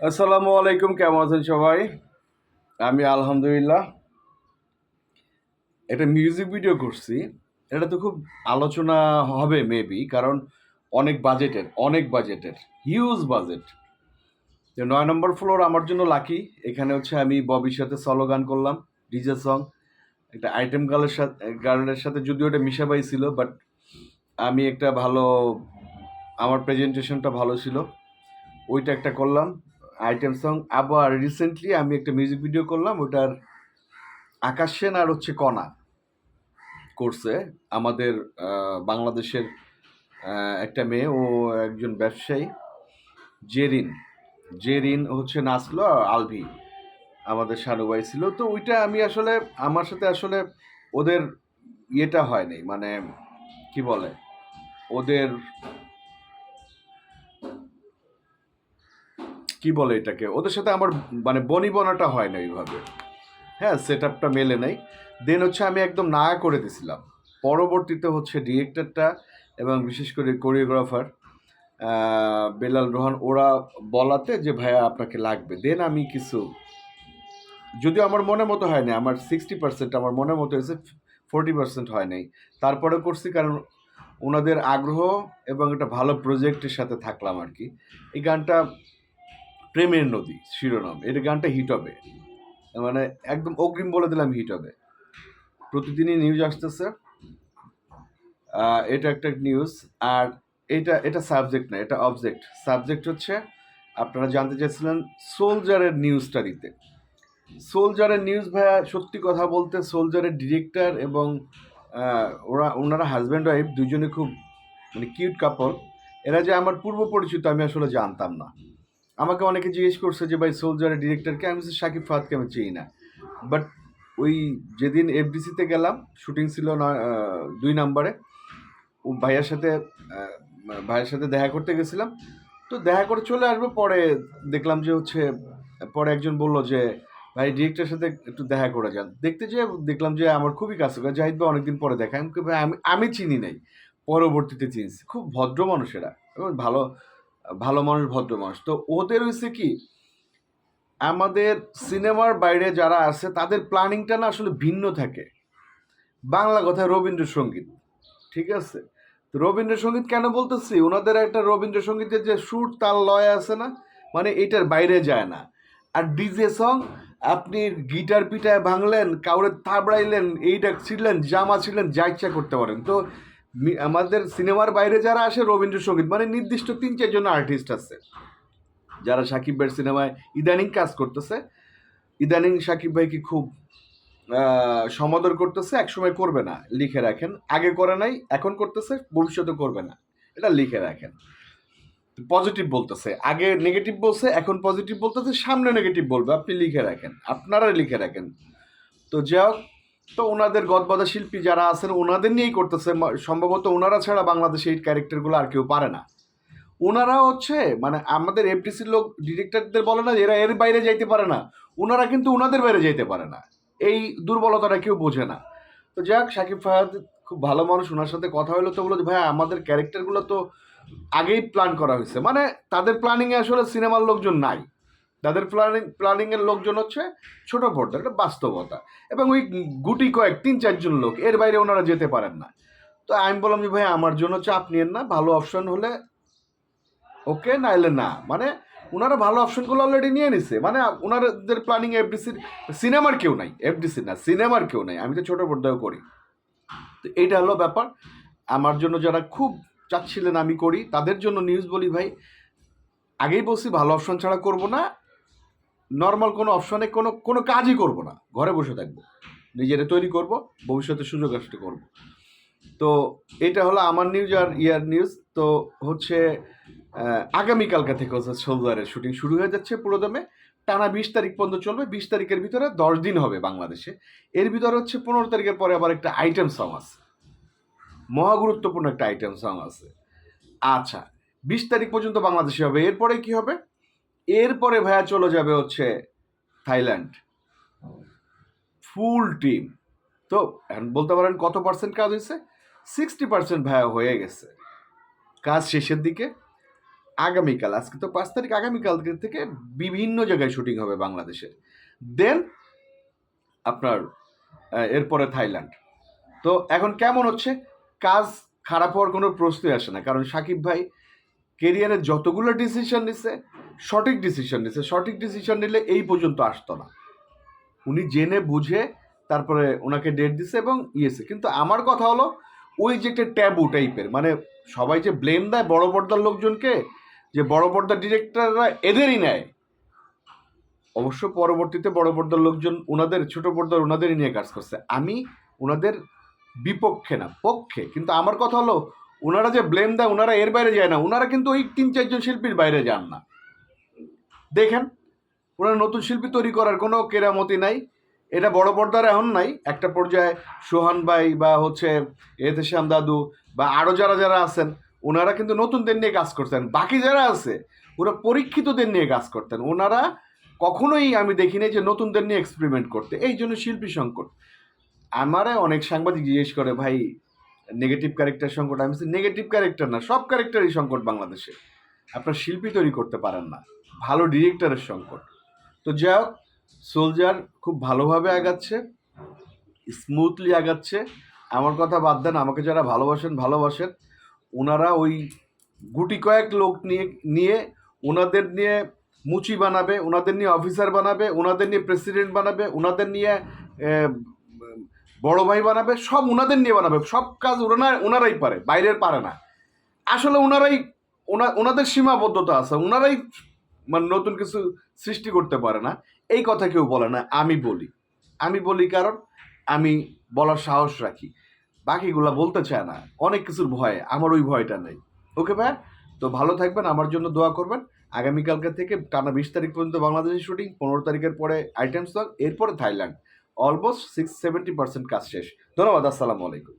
আসসালামু আলাইকুম, কেমন আছেন সবাই? আমি আলহামদুলিল্লাহ। একটা মিউজিক ভিডিও করছি। এটা তো খুব আলোচনা হবে মেবি কারণ অনেক বাজেটের অনেক বাজেটের হিউজ বাজেট নয় নম্বর ফ্লোর আমার জন্য লাকি এখানে হচ্ছে আমি ববির সাথে সলো গান করলাম ডিজে সং একটা আইটেম গার্লের সাথে গার্লের সাথে যদিও ওটা মিশাবাই ছিল বাট আমি একটা ভালো, আমার প্রেজেন্টেশনটা ভালো ছিল। ওইটা একটা করলাম। আইটেম সং আবার রিসেন্টলি আমি একটা মিউজিক ভিডিও করলাম, ওটার আকাশ সেন আর হচ্ছে কণা করছে আমাদের বাংলাদেশের একটা মেয়ে, ও একজন ব্যবসায়ী, জেরিন। জেরিন হচ্ছে নাচলো আলভি আমাদের সানুবাই ছিল। তো ওইটা আমি আসলে, আমার সাথে আসলে ওদের ইয়েটা হয়নি মানে কি বলে? ওদের কি বলে এটাকে? ওদের সাথে আমার মানে বনিবনাটা হয় না ওইভাবে হ্যাঁ সেট আপটা মেলে নাই। দেন হচ্ছে আমি একদম না করে দিছিলাম। পরবর্তীতে হচ্ছে ডিরেক্টরটা এবং বিশেষ করে কোরিওগ্রাফার বেলাল রোহান, ওরা বলাতে যে, ভাইয়া, আপনাকে লাগবে। দেন আমি কিছু, যদিও আমার মনে মতো হয় না আমার সিক্সটি পার্সেন্ট আমার মনের মতো হয়েছে ফোরটি পার্সেন্ট হয় নাই। তারপরে করছি কারণ ওনাদের আগ্রহ এবং একটা ভালো প্রজেক্টের সাথে থাকলাম আর কি। এই গানটা প্রেমের নদী শিরোনাম। এটা গানটা হিট হবে। মানে একদম অগ্রিম বলে দিলাম হিট হবে। প্রতিদিনই নিউজ আসতেছে। এটা একটা নিউজ আর এটা এটা সাবজেক্ট না, এটা অবজেক্ট সাবজেক্ট হচ্ছে, আপনারা জানতে চাইছিলেন সোলজারের নিউজটা দিতে। সোলজারের নিউজ ভাইয়া সত্যি কথা বলতে সোলজারের ডিরেক্টর এবং ওরা, ওনারা হাজব্যান্ড ওয়াইফ দুজনে খুব মানে কিউট কাপড় এরা যে আমার পূর্ব পরিচিত আমি আসলে জানতাম না। আমাকে অনেকে জিজ্ঞেস করছে যে ভাই সোলজারের ডিরেক্টরকে আমি শাকিব ফাহাদকে আমি চিনি না। বাট ওই যেদিন এফডিসিতে গেলাম শুটিং ছিল আহ, দুই নম্বরে ও ভাইয়ার সাথে ভাইয়ের সাথে দেখা করতে গেছিলাম। তো দেখা করে চলে আসব পরে দেখলাম যে হচ্ছে পরে একজন বলল যে ভাই ডিরেক্টরের সাথে একটু দেখা করে যান। দেখতে যেয়ে দেখলাম যে আমার খুবই কাছে জাহিদ ভাই অনেকদিন পরে দেখা। আমি আমি চিনি নাই। পরবর্তীতে চিনছি। খুব ভদ্র মানুষেরা এবং ভালো ভালো মানুষ, ভদ্র মানুষ। তো ওদের হয়েছে কি, আমাদের সিনেমার বাইরে যারা আছে, তাদের প্ল্যানিংটা না আসলে ভিন্ন থাকে। বাংলা কথায় রবীন্দ্রসঙ্গীত, ঠিক আছে? তো রবীন্দ্রসঙ্গীত কেন বলতেছি? ওনাদের একটা রবীন্দ্রসঙ্গীতের যে সুর, তাল, লয় আছে না মানে এটার বাইরে যায় না। আর ডিজে সং, আপনি গিটার পিটায় ভাঙলেন, কাউরে থাবড়াইলেন এইটা ছিলেন জামা ছিলেন যা ইচ্ছা করতে পারেন। তো আমাদের সিনেমার বাইরে যারা আসে রবীন্দ্রসঙ্গীত মানে নির্দিষ্ট তিন চারজন আর্টিস্ট আছে। যারা সাকিব ভাইয়ের সিনেমায় ইদানিং কাজ করতেছে। ইদানিং সাকিব ভাইকে খুব সমাদর করতেছে একসময় করবে না লিখে রাখেন। আগে করে নাই এখন করতেছে ভবিষ্যতে করবে না। এটা লিখে রাখেন। পজিটিভ বলতেছে। আগে নেগেটিভ বলছে এখন পজিটিভ বলতেছে সামনে নেগেটিভ বলবে। আপনি লিখে রাখেন আপনারা লিখে রাখেন। তো যা হোক, তো ওনাদের গদবাদা শিল্পী যারা আছেন, ওনাদের নিয়েই করতেছে। সম্ভবত ওনারা ছাড়া বাংলাদেশে এই ক্যারেক্টারগুলো আর কেউ পারে না। ওনারা হচ্ছে মানে আমাদের এফডিসির লোক, ডিরেক্টরদের বলে না এরা এর বাইরে যাইতে পারে না। ওনারা কিন্তু ওনাদের বাইরে যাইতে পারে না। এই দুর্বলতাটা কেউ বোঝে না। তো যাক, সাকিব ফাহাদ খুব ভালো মানুষ, ওনার সাথে কথা হলো তো বলো যে, ভাই, আমাদের ক্যারেক্টারগুলো তো আগেই প্ল্যান করা হয়েছে। মানে তাদের প্ল্যানিংয়ে আসলে সিনেমার লোকজন নাই। তাদের প্ল্যানিং প্ল্যানিংয়ের লোকজন হচ্ছে ছোট পর্দার একটা বাস্তবতা। এবং ওই গুটি কয়েক, তিন, চারজন লোক, এর বাইরে ওনারা যেতে পারেন না। তো আমি বললাম যে ভাই আমার জন্য চাপ নিয়েন না, ভালো অপশন হলে ওকে না নাইলে না। মানে ওনারা ভালো অপশনগুলো অলরেডি নিয়ে নিছে। মানে ওনাদের প্ল্যানিং এফডিসির সিনেমার কেউ নাই এফডিসি না সিনেমার কেউ নাই। আমি তো ছোট পর্দাও করি। তো এইটা হলো ব্যাপার। আমার জন্য যারা খুব চাচ্ছিলেন আমি করি, তাদের জন্য নিউজ বলি, ভাই, আগেই বলছি, ভালো অপশন ছাড়া করব না। নর্মাল কোনো অপশনে কোনো কোনো কাজই করব না। ঘরে বসে থাকব। নিজেরা তৈরি করব, ভবিষ্যতে সুযোগ আসতে করব। তো এটা হলো আমার নিউজ আর ইয়ার নিউজ তো হচ্ছে আগামীকালকা থেকে হচ্ছে সোলজারের শুটিং শুরু হয়ে যাচ্ছে পুরোদমে টানা বিশ তারিখ পর্যন্ত চলবে। বিশ তারিখের ভিতরে দশ দিন হবে বাংলাদেশে। এর ভিতরে হচ্ছে পনেরো তারিখের পরে আবার একটা আইটেম সং আছে। মহা গুরুত্বপূর্ণ একটা আইটেম সং আছে। আচ্ছা বিশ তারিখ পর্যন্ত বাংলাদেশে হবে। এরপরে কি হবে? এরপরে ভাইয়া চলে যাবে হচ্ছে থাইল্যান্ড। Full team. তো এখন বলতে পারেন কত পার্সেন্ট কাজ হয়েছে? সিক্সটি পার্সেন্ট ভাইয়া হয়ে গেছে। কাজ শেষের দিকে। আগামীকাল, আজকে তো পাঁচ তারিখ, আগামীকাল থেকে বিভিন্ন জায়গায় শুটিং হবে বাংলাদেশের। দেন আপনার এরপরে থাইল্যান্ড। তো এখন কেমন হচ্ছে? কাজ খারাপ হওয়ার কোনো প্রশ্নই আসে না। কারণ সাকিব ভাই কেরিয়ারের যতগুলো ডিসিশন নিছে সঠিক ডিসিশন নিছে। সঠিক ডিসিশন নিলে এই পর্যন্ত আসতো না। উনি জেনে বুঝে তারপরে ওনাকে ডেট দিছে এবং ইয়েছে। কিন্তু আমার কথা হলো, ওই যে একটা ট্যাবু টাইপের মানে সবাই যে ব্লেম দেয় বড় পর্দার লোকজনকে, যে বড় পর্দার ডিরেক্টররা এদেরই নেয়। অবশ্য পরবর্তীতে বড় পর্দার লোকজন ওনাদের, ছোট পর্দার ওনাদেরই নিয়ে কাজ করছে। আমি ওনাদের বিপক্ষে না, পক্ষে। কিন্তু আমার কথা হলো, ওনারা যে ব্লেম দেয়, ওনারা এর বাইরে যায় না। ওনারা কিন্তু ওই তিন চারজন শিল্পীর বাইরে যান না। দেখেন, ওনারা নতুন শিল্পী তৈরি করার কোনো কেরামতি নাই। এটা বড় পর্দার এখন নাই। একটা পর্যায়ে সোহান ভাই বা হচ্ছে এতে শ্যাম দাদু বা আরও যারা যারা আছেন, ওনারা কিন্তু নতুনদের নিয়ে কাজ করতেন। বাকি যারা আছে, ওরা পরীক্ষিতদের নিয়ে কাজ করতেন। ওনারা কখনোই আমি দেখিনি যে নতুনদের নিয়ে এক্সপেরিমেন্ট করতে। এই জন্য শিল্পী সংকট। আমারে অনেক সাংবাদিক জিজ্ঞেস করে, ভাই নেগেটিভ ক্যারেক্টার সংকট? আমি নেগেটিভ ক্যারেক্টার না, সব ক্যারেক্টারই সংকট বাংলাদেশে। আপনার শিল্পী তৈরি করতে পারেন না। ভালো ডিরেক্টরের সংকট। তো যাই হোক সোলজার খুব ভালোভাবে আগাচ্ছে স্মুথলি আগাচ্ছে। আমার কথা বাদ দেন, আমাকে যারা ভালোবাসেন ভালোবাসেন, ওনারা ওই গুটি কয়েক লোক নিয়ে নিয়ে ওনাদের নিয়ে মুচি বানাবে, ওনাদের নিয়ে অফিসার বানাবে, ওনাদের নিয়ে প্রেসিডেন্ট বানাবে, ওনাদের নিয়ে বড় ভাই বানাবে, সব ওনাদের নিয়ে বানাবে। সব কাজ ওনারা, ওনারাই পারে, বাইরের পারে না। আসলে ওনারাই, ওনা, ওনাদের সীমাবদ্ধতা আছে, ওনারাই মানে নতুন কিছু সৃষ্টি করতে পারে না। এই কথা কেউ বলে না, আমি বলি। আমি বলি কারণ আমি বলার সাহস রাখি। বাকিগুলা বলতে চায় না, অনেক কিছুর ভয়ে, আমার ওই ভয়টা নেই। ওকে ভাই? তো ভালো থাকবেন, আমার জন্য দোয়া করবেন। আগামীকালকে থেকে টানা বিশ তারিখ পর্যন্ত বাংলাদেশের শুটিং, পনেরো তারিখের পরে আইটেম সং এরপরে Thailand. Almost six seventy percent কাজ শেষ। ধন্যবাদ, আসসালামু আলাইকুম।